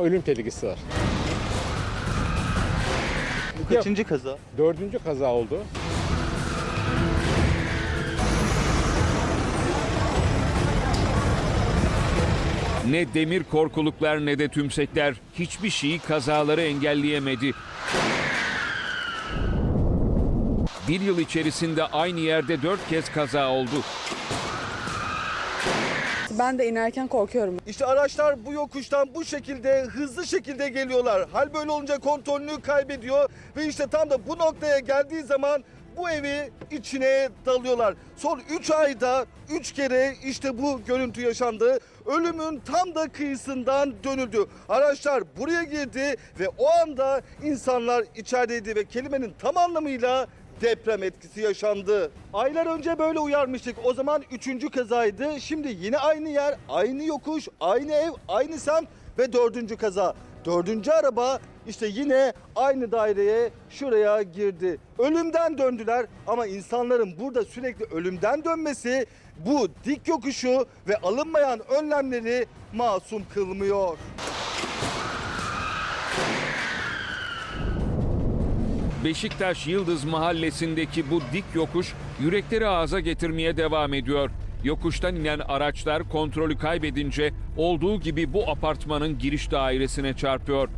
Ölüm tehlikesi var. Bu kaçıncı kaza? Dördüncü kaza oldu. Ne demir korkuluklar ne de tümsekler hiçbir şeyi kazaları engelleyemedi. Bir yıl içerisinde aynı yerde dört kez kaza oldu. Ben de inerken korkuyorum. İşte araçlar bu yokuştan bu şekilde hızlı şekilde geliyorlar. Hal böyle olunca kontrolünü kaybediyor ve işte tam da bu noktaya geldiği zaman bu evi içine dalıyorlar. Son 3 ayda 3 kere işte bu görüntü yaşandı. Ölümün tam da kıyısından dönüldü. Araçlar buraya girdi ve o anda insanlar içerideydi ve kelimenin tam anlamıyla deprem etkisi yaşandı. Aylar önce böyle uyarmıştık. O zaman üçüncü kazaydı. Şimdi yine aynı yer, aynı yokuş, aynı ev, aynı semt ve dördüncü kaza. Dördüncü araba işte yine aynı daireye şuraya girdi. Ölümden döndüler ama insanların burada sürekli ölümden dönmesi bu dik yokuşu ve alınmayan önlemleri masum kılmıyor. Beşiktaş Yıldız mahallesindeki bu dik yokuş yürekleri ağza getirmeye devam ediyor. Yokuştan inen araçlar kontrolü kaybedince olduğu gibi bu apartmanın giriş dairesine çarpıyor.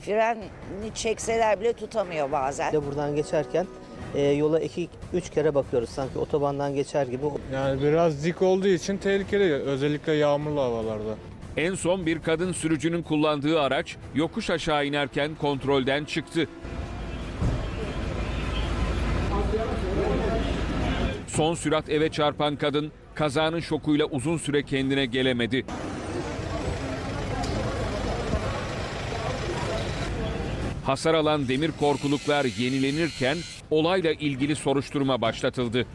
Freni çekseler bile tutamıyor bazen. de buradan geçerken e, yola iki üç kere bakıyoruz sanki otobandan geçer gibi. Yani biraz dik olduğu için tehlikeli özellikle yağmurlu havalarda. En son bir kadın sürücünün kullandığı araç yokuş aşağı inerken kontrolden çıktı. Son sürat eve çarpan kadın kazanın şokuyla uzun süre kendine gelemedi. Hasar alan demir korkuluklar yenilenirken olayla ilgili soruşturma başlatıldı.